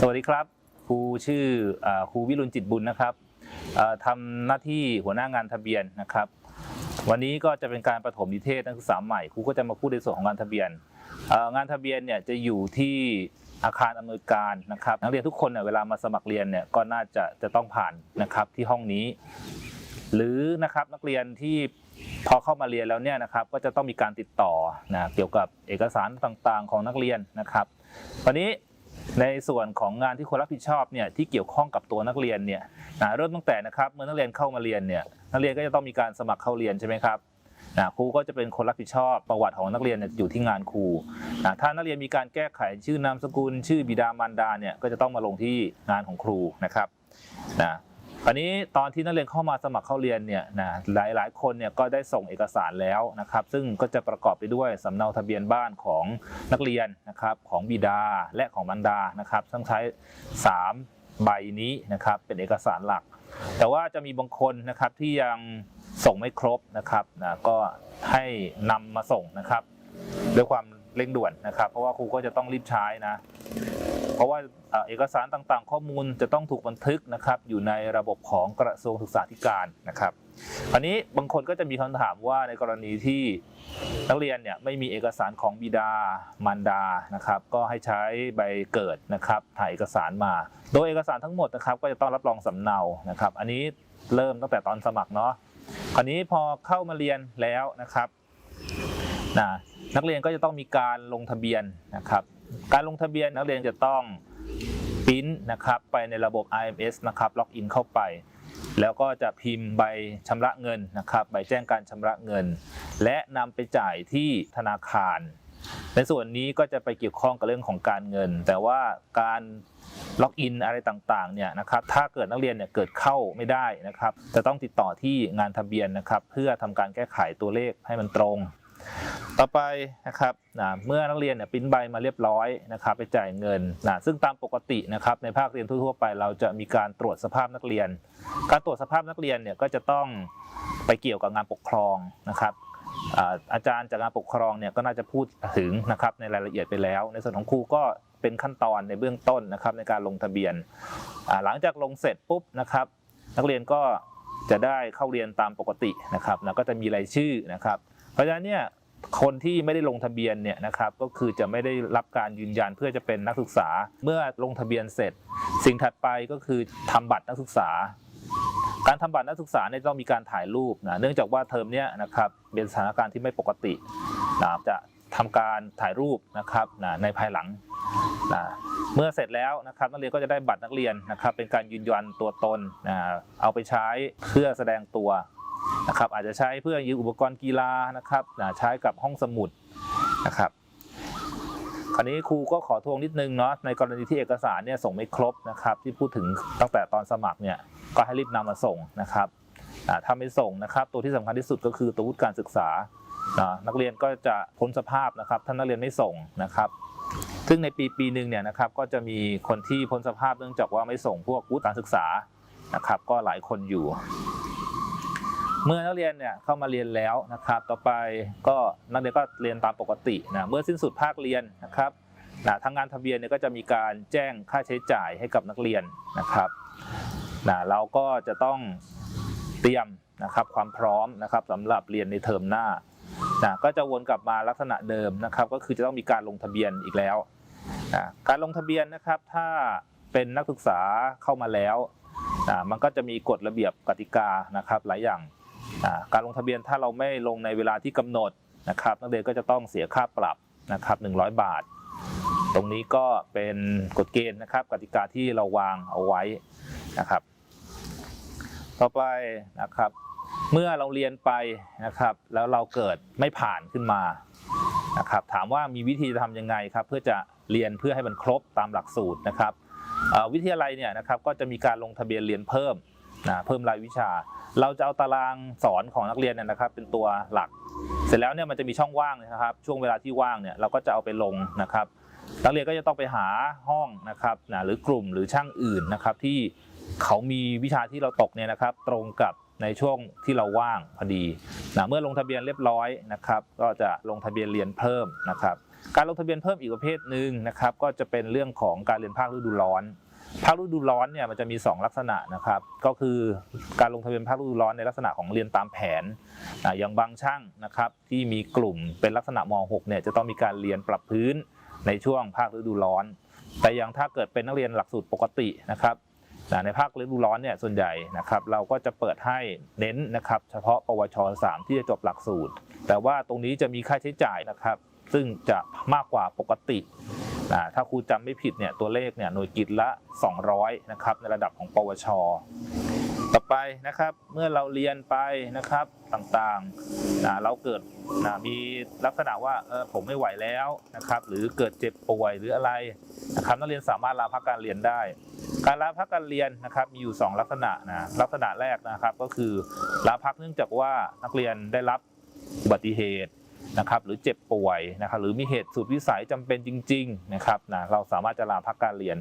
สวัสดีครับ ครูชื่ออครูวิรุณจิตบุญนะครับทำหน้าที่หัวหน้างานทะเบียนนะครับ วันนี้ก็จะเป็นการประถมนิเทศนักศึกษาใหม่ครูก็จะมาพูดในส่วนของงานทะเบียน งานทะเบียนเนี่ยจะอยู่ที่อาคารอำนวยการนะครับ นักเรียนทุกคนเนี่ยเวลามาสมัครเรียนเนี่ยก็น่าจะจะต้องผ่านนะครับที่ห้องนี้ หรือนะครับนักเรียนที่พอเข้ามาเรียนแล้วเนี่ยนะครับก็จะต้องมีการติดต่อนะเกี่ยวกับเอกสารต่างๆของนักเรียนนะครับวันนี้ ในส่วนของงานที่ควรรับผิดชอบเนี่ยที่เกี่ยวข้องกับตัวนักเรียนเนี่ยนะเริ่มตั้งแต่นะครับเมื่อนักเรียนเข้ามาเรียนเนี่ยนักเรียนก็จะต้องมีการสมัครเข้าเรียนใช่ไหมครับนะครูก็จะเป็นคนรับผิดชอบประวัติของนักเรียนอยู่ที่งานครูนะถ้านักเรียนมีการแก้ไขชื่อนามสกุล ชื่อบิดามารดาเนี่ยก็จะต้องมาลงที่งานของครูนะครับนะ ราวนี้ตอนที่นักเรียนเข้ามาสมัครเข้าเรียนเนี่ยนะหลายหลายคนเนี่ยก็ได้ส่งเอกสารแล้วนะครับ ซึ่งก็จะประกอบไปด้วยสำเนาทะเบียนบ้านของนักเรียนนะครับของบิดาและของมารดานะครับต้องใช้ 3 ใบนี้นะครับเป็นเอกสารหลัก แต่ว่าจะมีบางคนนะครับที่ยังส่งไม่ครบนะครับนะก็ให้นำมาส่งนะครับ ด้วยความเร่งด่วนนะครับ เพราะว่าครูก็จะต้องรีบใช้นะ เพราะว่าเอกสารต่างๆ ข้อมูลจะต้องถูกบันทึกนะครับอยู่ในระบบของกระทรวงศึกษาธิการนะครับคราวนี้บางคนก็จะมีคำถามว่าในกรณีที่นักเรียนเนี่ยไม่มีเอกสารของบิดามารดานะครับก็ให้ใช้ใบเกิดนะครับถ่ายเอกสารมา โดยเอกสารทั้งหมดนะครับก็จะต้องรับรองสำเนานะครับ อันนี้เริ่มตั้งแต่ตอนสมัครเนาะคราวนี้พอเข้ามาเรียนแล้วนะครับ นะนักเรียนก็จะต้องมีการลงทะเบียนนะครับ การลงทะเบียนนักเรียนจะต้องปริ้นนะครับไปในระบบ IMS นะครับล็อกอินเข้าไป แล้วก็จะพิมพ์ใบชำระเงินนะครับใบแจ้งการชำระเงิน และนำไปจ่ายที่ธนาคาร ในส่วนนี้ก็จะไปเกี่ยวข้องกับเรื่องของการเงิน แต่ว่าการล็อกอินอะไรต่างๆเนี่ยนะครับถ้าเกิดนักเรียนเนี่ยเกิดเข้าไม่ได้นะครับจะต้องติดต่อที่งานทะเบียนนะครับเพื่อทำการแก้ไขตัวเลขให้มันตรง ต่อไปนะครับนะเมื่อนักเรียนเนี่ยปิ้นใบมาเรียบร้อยนะครับไปจ่ายเงินนะซึ่งตามปกตินะครับในภาคเรียนทั่วๆไป เราจะมีการตรวจสภาพนักเรียน การตรวจสภาพนักเรียนเนี่ยก็จะต้องไปเกี่ยวกับงานปกครองนะครับอาอาจารย์จากงานปกครองเนี่ยก็น่าจะพูดถึงนะครับในรายละเอียดไปแล้ว ในส่วนของครูก็เป็นขั้นตอนในเบื้องต้นนะครับในการลงทะเบียน หลังจากลงเสร็จปุ๊บนะครับ นักเรียนก็จะได้เข้าเรียนตามปกตินะครับแล้วก็จะมีรายชื่อนะครับ เพราะฉะนั้นเนี่ย คนที่ไม่ได้ลงทะเบียนเนี่ยนะครับก็คือจะไม่ได้รับการยืนยันเพื่อจะเป็นนักศึกษา เมื่อลงทะเบียนเสร็จ สิ่งถัดไปก็คือทำบัตรนักศึกษา การทำบัตรนักศึกษาเนี่ยต้องมีการถ่ายรูปนะเนื่องจากว่าเทอมเนี้ยนะครับเป็นสถานการณ์ที่ไม่ปกตินะจะทำการถ่ายรูปนะครับนะในภายหลังนะเมื่อเสร็จแล้วนะครับนักเรียนก็จะได้บัตรนักเรียนนะครับเป็นการยืนยันตัวตนนะเอาไปใช้เพื่อแสดงตัว นะครับอาจจะใช้เพื่อยืมอุปกรณ์กีฬานะครับใช้กับห้องสมุดนะครับคราวนี้ครูก็ขอทวงนิดนึงเนาะในกรณีที่เอกสารเนี่ยส่งไม่ครบนะครับ ที่พูดถึงตั้งแต่ตอนสมัครเนี่ยก็ให้รีบนำมาส่งนะครับถ้าไม่ส่งนะครับ ตัวที่สำคัญที่สุดก็คือตัววุฒิการศึกษานะนักเรียนก็จะพ้นสภาพนะครับถ้านักเรียนไม่ส่งนะครับ ซึ่งในปีปีหนึ่งเนี่ยนะครับก็จะมีคนที่พ้นสภาพเนื่องจากว่าไม่ส่งพวกวุฒิการศึกษานะครับ ก็หลายคนอยู่ เมื่อนักเรียนเนี่ยเข้ามาเรียนแล้วนะครับ ต่อไปก็นักเรียนก็เรียนตามปกตินะเมื่อสิ้นสุดภาคเรียนนะครับนะทางงานทะเบียนเนี่ยก็จะมีการแจ้งค่าใช้จ่ายให้กับนักเรียนนะครับนะเราก็จะต้องเตรียมนะครับความพร้อมนะครับสำหรับเรียนในเทอมหน้านะก็จะวนกลับมาลักษณะเดิมนะครับ ก็คือจะต้องมีการลงทะเบียนอีกแล้วนะการลงทะเบียนนะครับถ้าเป็นนักศึกษาเข้ามาแล้วนะมันก็จะมีกฎระเบียบกติกานะครับหลายอย่าง การลงทะเบียนถ้าเราไม่ลงในเวลาที่กำหนดนะครับนักเรียนก็จะต้องเสียค่าปรับนะครับ100 บาท ตรงนี้ก็เป็นกฎเกณฑ์นะครับกติกาที่เราวางเอาไว้นะครับ ต่อไปนะครับเมื่อเราเรียนไปนะครับ แล้วเราเกิดไม่ผ่านขึ้นมานะครับ ถามว่ามีวิธีจะทำยังไงครับ เพื่อจะเรียนเพื่อให้มันครบตามหลักสูตรนะครับวิทยาลัยเนี่ยนะครับก็จะมีการลงทะเบียนเรียนเพิ่ม นะเพิ่มรายวิชา เราจะเอาตารางสอนของนักเรียนเนี่ยนะครับเป็นตัวหลัก เสร็จแล้วเนี่ยมันจะมีช่องว่างนะครับ ช่วงเวลาที่ว่างเนี่ยเราก็จะเอาไปลงนะครับ นักเรียนก็จะต้องไปหาห้องนะครับนะหรือกลุ่มหรือช่างอื่นนะครับที่เขามีวิชาที่เราตกเนี่ยนะครับ ตรงกับในช่วงที่เราว่างพอดีนะเมื่อลงทะเบียนเรียบร้อยนะครับ ก็จะลงทะเบียนเรียนเพิ่มนะครับ การลงทะเบียนเพิ่มอีกประเภทหนึ่งนะครับ ก็จะเป็นเรื่องของการเรียนภาคฤดูร้อน ภาคฤดูร้อนเนี่ยมันจะมี 2 ลักษณะนะครับ ก็คือการลงทะเบียนภาคฤดูร้อนในลักษณะของเรียนตามแผนอย่างบางช่างนะครับที่มีกลุ่มเป็นลักษณะม .6 เนี่ยจะต้องมีการเรียนปรับพื้นในช่วงภาคฤดูร้อน แต่อย่างถ้าเกิดเป็นนักเรียนหลักสูตรปกตินะครับในภาคฤดูร้อนเนี่ยส่วนใหญ่นะครับเราก็จะเปิดให้เน้นนะครับเฉพาะปวช 3 ที่จะจบหลักสูตร แต่ว่าตรงนี้จะมีค่าใช้จ่ายนะครับ ซึ่งจะมากกว่าปกติ นะถ้าครูจำไม่ผิดเนี่ยตัวเลขเนี่ยหน่วยกิตละ 200นะครับในระดับของปวช ต่อไปนะครับเมื่อเราเรียนไปนะครับต่างๆนะเราเกิดนะมีลักษณะว่าเออผมไม่ไหวแล้วนะครับหรือเกิดเจ็บป่วยหรืออะไรนะครับนักเรียนสามารถลาพักการเรียนได้ การลาพักการเรียนนะครับมีอยู่ 2 ลักษณะนะลักษณะแรกนะครับก็คือลาพักเนื่องจากว่านักเรียนได้รับอุบัติเหตุ นะครับหรือเจ็บป่วยนะครับหรือมีเหตุสุดวิสัยจำเป็นจริงๆนะครับนะเราสามารถจะลาพักการเรียน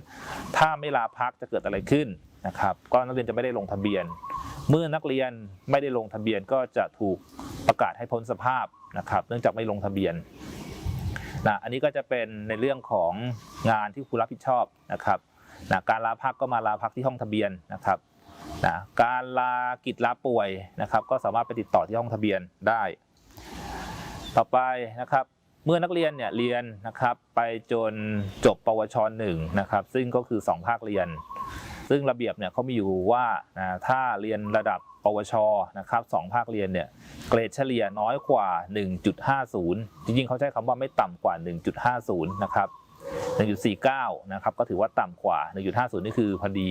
ถ้าไม่ลาพักจะเกิดอะไรขึ้นนะครับก็นักเรียนจะไม่ได้ลงทะเบียน เมื่อนักเรียนไม่ได้ลงทะเบียนก็จะถูกประกาศให้พ้นสภาพนะครับเนื่องจากไม่ลงทะเบียนนะอันนี้ก็จะเป็นในเรื่องของงานที่ครูรับผิดชอบนะครับนะการลาพักก็มาลาพักที่ห้องทะเบียนนะครับนะการลากิจลาป่วยนะครับก็สามารถไปติดต่อที่ห้องทะเบียนได้ ต่อไปนะครับเมื่อนักเรียนเนี่ยเรียนนะครับไปจนจบปวชหนึ่งนะครับซึ่งก็คือ 2 ภาคเรียน ซึ่งระเบียบเนี่ยเขามีอยู่ว่านะถ้าเรียนระดับปวชนะครับสองภาคเรียนเนี่ยเกรดเฉลี่ยน้อยกว่า 1.50 จริงๆเขาใช้คำว่าไม่ต่ำกว่า 1.50 นะครับ1.49 นะครับก็ถือว่าต่ำกว่า 1.50 นี่คือพอดี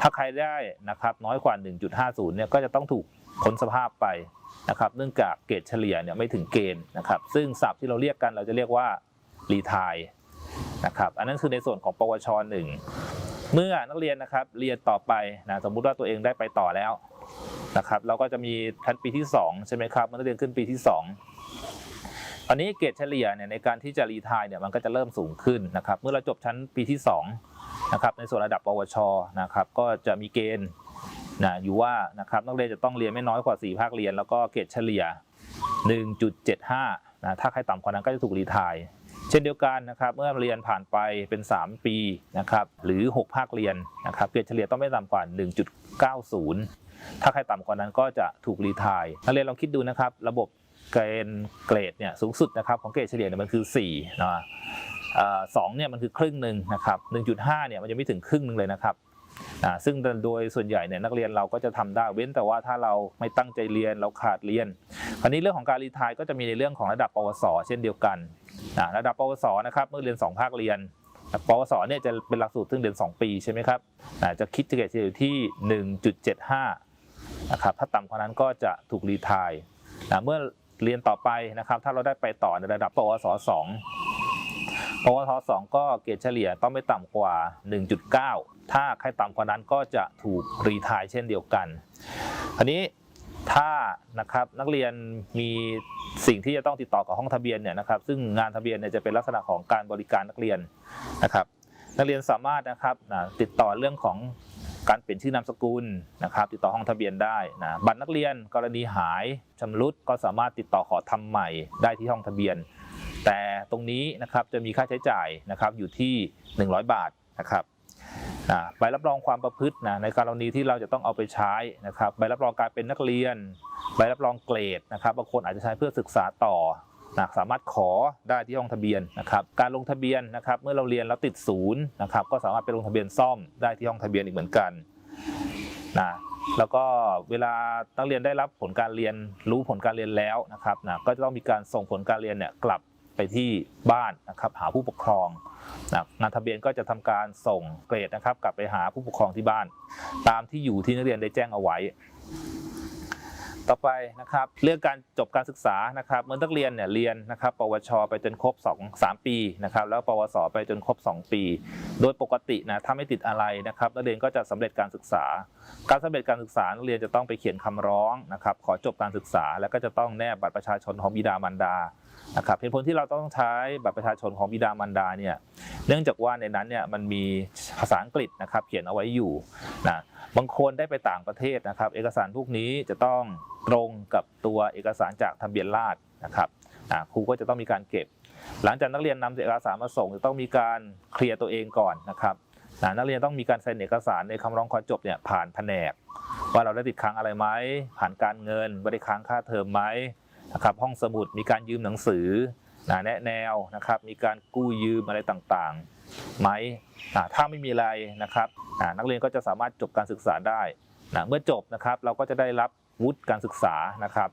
ถ้าใครได้นะครับน้อยกว่า 1.50 เนี่ยก็จะต้องถูกพ้นสภาพไป นะครับเนื่องจากเกรดเฉลี่ยเนี่ยไม่ถึงเกณฑ์นะครับ ซึ่งศัพท์ที่เราเรียกกันเราจะเรียกว่ารีทายนะครับอันนั้นคือในส่วนของปวชหนึ่งเมื่อนักเรียนนะครับเรียนต่อไปนะสมมุติว่าตัวเองได้ไปต่อแล้วนะครับเราก็จะมีชั้นปีที่ 2 ใช่ไหมครับมื่อนักเรียนขึ้นปีที่ 2 ตอนนี้เกรดเฉลี่ยเนี่ยในการที่จะรีทายเนี่ยมันก็จะเริ่มสูงขึ้นนะครับ เมื่อเราจบชั้นปีที่2นะครับในส่วนระดับปวชนะครับก็จะมีเกณฑ์ นะอยู่ว่านะครับนักเรียนจะต้องเรียนไม่น้อยกว่า 4 ภาคเรียน แล้วก็เกรดเฉลี่ย 1.75นะถ้าใครต่ำกว่านั้นก็จะถูกรีทายเช่นเดียวกันนะครับเมื่อเรียนผ่านไปเป็น 3 ปีนะครับหรือ 6 ภาคเรียนนะครับเกรดเฉลี่ยต้องไม่ต่ำกว่า 1.90 ถ้าใครต่ำกว่านั้นก็จะถูกรีทายนักเรียนลองคิดดูนะครับระบบเกณฑ์เกรดเนี่ยสูงสุดนะครับของเกรดเฉลี่ยเนี่ยมันคือ4นะสองเนี่ยมันคือครึ่งหนึ่งนะครับ 1.5เนี่ยมันจะไม่ถึงครึ่งหนึ่งเลยนะครับ ซึ่งโดยส่วนใหญ่เนี่ยนักเรียนเราก็จะทำได้เว้นแต่ว่าถ้าเราไม่ตั้งใจเรียนเราขาดเรียน คราวนี้เรื่องของการรีทายก็จะมีในเรื่องของระดับปวส เช่นเดียวกัน ระดับปวสนะครับเมื่อเรียน 2 ภาคเรียนปวสเนี่ยจะเป็นหลักสูตรซึ่งเรียน 2 ปีใช่ไหมครับจะคิดเกรดเฉลี่ยอยู่ที่ 1.75นะครับถ้าต่ำกว่านั้นก็จะถูกรีทายเมื่อเรียนต่อไปนะครับถ้าเราได้ไปต่อในระดับปวส 2 ปวส2ก็เกรดเฉลี่ยต้องไม่ต่ำกว่า 1.9 ถ้าใครต่ำกว่านั้นก็จะถูกรีทายเช่นเดียวกันคราวนี้ถ้านะครับนักเรียนมีสิ่งที่จะต้องติดต่อกับห้องทะเบียนเนี่ยนะครับ ซึ่งงานทะเบียนเนี่ยจะเป็นลักษณะของการบริการนักเรียนนะครับ นักเรียนสามารถนะครับนะติดต่อเรื่องของการเปลี่ยนชื่อนามสกุลนะครับ ติดต่อห้องทะเบียนได้นะบัตรนักเรียนกรณีหายชำรุดก็สามารถติดต่อขอทำใหม่ได้ที่ห้องทะเบียน แต่ตรงนี้นะครับจะมีค่าใช้จ่ายนะครับอยู่ที่ 100 บาทนะครับใบรับรองความประพฤตินะในกรณีที่เราจะต้องเอาไปใช้นะครับใบรับรองการเป็นนักเรียน ใบรับรองเกรดนะครับบางคนอาจจะใช้เพื่อศึกษาต่อนะสามารถขอได้ที่ห้องทะเบียนนะครับการลงทะเบียนนะครับเมื่อเราเรียนแล้วติดศูนย์นะครับก็สามารถไปลงทะเบียนซ่อมได้ที่ห้องทะเบียนอีกเหมือนกันนะแล้วก็เวลานักเรียนได้รับผลการเรียนรู้ผลการเรียนแล้วนะครับนะก็จะต้องมีการส่งผลการเรียนเนี่ยกลับ ไปที่บ้านนะครับหาผู้ปกครองนะงานทะเบียนก็จะทำการส่งเกรดนะครับ กลับไปหาผู้ปกครองที่บ้าน ตามที่อยู่ที่นักเรียนได้แจ้งเอาไว้ ต่อไปนะครับเรื่องการจบการศึกษานะครับเมื่อนักเรียนเนี่ยเรียนนะครับ ปวช ไปจนครบ 2 3 ปีนะครับ แล้วปวส ไปจนครบ 2 ปี โดยปกตินะถ้าไม่ติดอะไรนะครับนักเรียนก็จะสำเร็จการศึกษา การสำเร็จการศึกษานักเรียนจะต้องไปเขียนคำร้องนะครับ ขอจบการศึกษาแล้วก็จะต้องแนบบัตรประชาชนของบิดามารดา นะครับเหตุผลที่เราต้องใช้บัตรประชาชนของบิดามารดาเนี่ยเนื่องจากว่าในนั้นเนี่ยมันมีภาษาอังกฤษนะครับเขียนเอาไว้อยู่นะบางคนได้ไปต่างประเทศนะครับ เอกสารพวกนี้จะต้องตรงกับตัวเอกสารจากทะเบียนราษฎรนะครับครูก็จะต้องมีการเก็บ หลังจากนักเรียนนำเอกสารมาส่งจะต้องมีการเคลียร์ตัวเองก่อนนะครับนักเรียนต้องมีการเซ็นเอกสารในคำร้องขอจบเนี่ยผ่านแผนก ว่าเราได้ติดค้างอะไรไหมผ่านการเงินไม่ได้ค้างค่าเทอมไหม นะครับห้องสมุดมีการยืมหนังสือนะแนะแนวนะครับมีการกู้ยืมอะไรต่างๆไหมถ้าไม่มีอะไรนะครับนักเรียนก็จะสามารถจบการศึกษาได้นะเมื่อจบนะครับเราก็จะได้รับวุฒิการศึกษานะครับ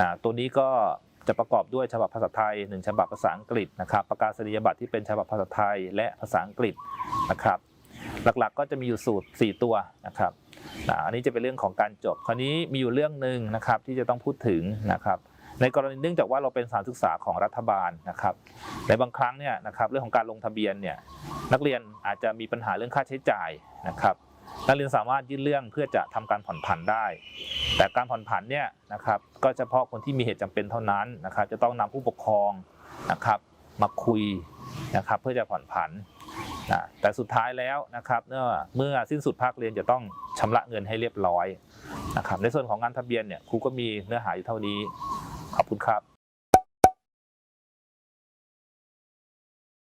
นะตัวนี้ก็จะประกอบด้วยฉบับภาษาไทย 1 ฉบับภาษาอังกฤษนะครับประกาศนียบัตรที่เป็นฉบับภาษาไทยและภาษาอังกฤษนะครับหลักๆก็จะมีอยู่สูตร 4 ตัวนะครับอันนี้จะเป็นเรื่องของการจบ คราวนี้มีอยู่เรื่องหนึ่งนะครับที่จะต้องพูดถึงนะครับ ในกรณีเนื่องจากว่าเราเป็นสถานศึกษาของรัฐบาลนะครับ ในบางครั้งเนี่ยนะครับเรื่องของการลงทะเบียนเนี่ยนักเรียนอาจจะมีปัญหาเรื่องค่าใช้จ่ายนะครับ นักเรียนสามารถยื่นเรื่องเพื่อจะทำการผ่อนผันได้ แต่การผ่อนผันเนี่ยนะครับก็เฉพาะคนที่มีเหตุจำเป็นเท่านั้นนะครับ จะต้องนำผู้ปกครองนะครับมาคุยนะครับเพื่อจะผ่อนผันนะแต่สุดท้ายแล้วนะครับเมื่อเมื่อสิ้นสุดภาคเรียนจะต้องชำระเงินให้เรียบร้อยนะครับในส่วนของงานทะเบียนเนี่ยครูก็มีเนื้อหาอยู่เท่านี้ ขอบคุณครับ